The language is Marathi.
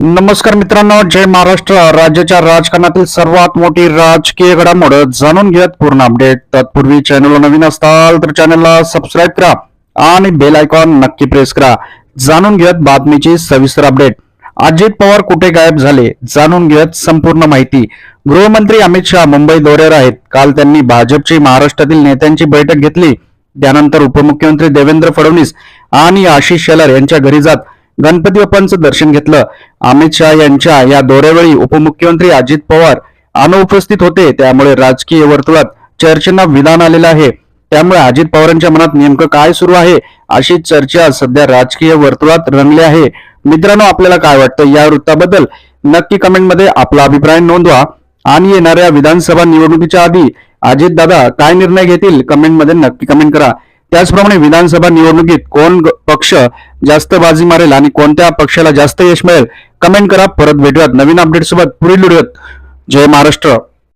नमस्कार मित्रांनो जय महाराष्ट्र. राज्याच्या राजकारणातील सर्वात मोठी राजकीय घडामोड जाणून घेत पूर्ण अपडेट तत्पूर्वी चॅनलला नवीन असताल तर चॅनलला सबस्क्राईब करा आणि बेल आयकॉन नक्की प्रेस करा. जाणून घेत बातमीची सविस्तर अपडेट अजित पवार कुठे गायब झाले? जाणून घेत संपूर्ण माहिती. गृहमंत्री अमित शहा मुंबई दौऱ्यावर आहेत. काल त्यांनी भाजपची महाराष्ट्रातील नेत्यांची बैठक घेतली. त्यानंतर उपमुख्यमंत्री देवेंद्र फडणवीस आणि आशिष शेलार यांच्या घरी जात गणपती बाप्पांचं दर्शन घेतलं. अमित शहा यांच्या या दौऱ्यावेळी उपमुख्यमंत्री अजित पवार अनुपस्थित होते. त्यामुळे राजकीय वर्तुळात चर्चेना विधान आलेलं आहे. त्यामुळे अजित पवारांच्या मनात नेमकं काय सुरू आहे अशी चर्चा सध्या राजकीय वर्तुळात रंगली आहे. मित्रांनो आपल्याला काय वाटतं या वृत्ताबद्दल नक्की कमेंटमध्ये आपला अभिप्राय नोंदवा. आणि येणाऱ्या विधानसभा निवडणुकीच्या आधी अजित दादा काय निर्णय घेतील कमेंटमध्ये नक्की कमेंट करा. त्याचप्रमाणे विधानसभा निवडणुकीत कोण पक्ष जास्त बाजी मारेल आणि कोणत्या पक्षाला जास्त यश मिळेल कमेंट करा. परत भेटूयात. नवीन अपडेट सोबत पुढील जय महाराष्ट्र.